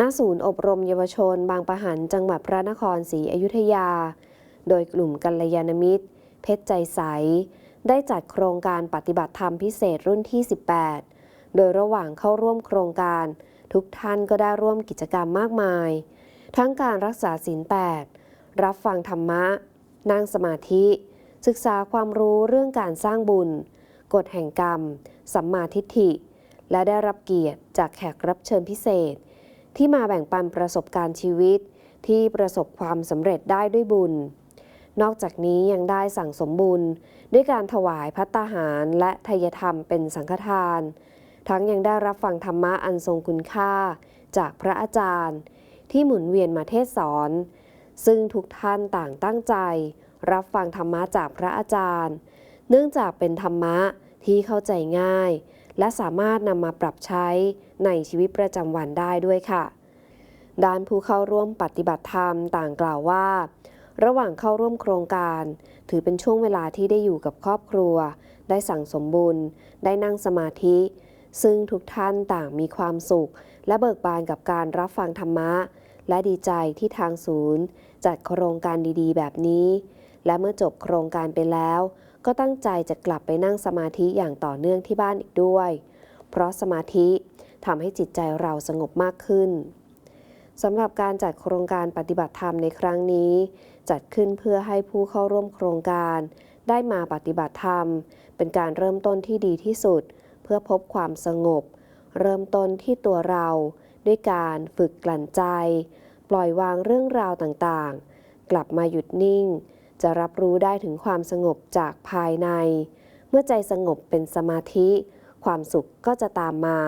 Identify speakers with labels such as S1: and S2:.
S1: ณศูนย์อบรมเยาวชน บางปะหันจังหวัดพระนครศรีอยุธยา โดยกลุ่มกัลยาณมิตร เพชรใจใส ได้จัดโครงการปฏิบัติธรรมพิเศษรุ่นที่ 18 โดยระหว่างเข้าร่วมโครงการ ทุกท่านก็ได้ร่วมกิจกรรมมากมาย ทั้งการรักษาศีล8รับฟังธรรมะ นั่งสมาธิ ศึกษาความรู้เรื่องการสร้างบุญ กฎแห่งกรรม สัมมาทิฏฐิ และได้รับเกียรติจากแขกรับเชิญพิเศษ ที่มาแบ่งปันประสบการณ์ชีวิต ที่ประสบความสำเร็จได้ด้วยบุญ นอกจากนี้ยังได้สั่งสมบุญ ด้วยการถวายพัตตาหารและทายธรรมเป็นสังฆทาน ทั้งยังได้รับฟังธรรมะอันทรงคุณค่า จากพระอาจารย์ ที่หมุนเวียนมาเทศสอน ซึ่งทุกท่านต่างตั้งใจ รับฟังธรรมะจากพระอาจารย์ เนื่องจากเป็นธรรมะที่เข้าใจง่าย และสามารถนำมาปรับใช้ในชีวิตประจำวันได้ด้วยค่ะ ด้านผู้เข้าร่วมปฏิบัติธรรมต่างกล่าวว่า ระหว่างเข้าร่วมโครงการ ถือเป็นช่วงเวลาที่ได้อยู่กับครอบครัว ได้สั่งสมบุญ ได้นั่งสมาธิ ซึ่งทุกท่านต่างมีความสุข และเบิกบานกับการรับฟังธรรมะ และดีใจที่ทางศูนย์ จัดโครงการดีๆ แบบนี้ และเมื่อจบโครงการไปแล้ว ก็ตั้งใจจะกลับไปนั่งสมาธิอย่างต่อเนื่องที่บ้านอีกด้วย เพราะสมาธิทำให้จิตใจเราสงบมากขึ้นสำหรับการจัดโครงการปฏิบัติธรรมในครั้งนี้ จัดขึ้นเพื่อให้ผู้เข้าร่วมโครงการ ได้มาปฏิบัติธรรม เป็นการเริ่มต้นที่ดีที่สุด เพื่อพบความสงบ เริ่มต้นที่ตัวเรา ด้วยการฝึกกลั่นใจ ปล่อยวางเรื่องราวต่างๆ กลับมาหยุดนิ่ง จะรับรู้ได้ถึงความสงบจากภายใน เมื่อใจสงบเป็นสมาธิ ความสุขก็จะตามมา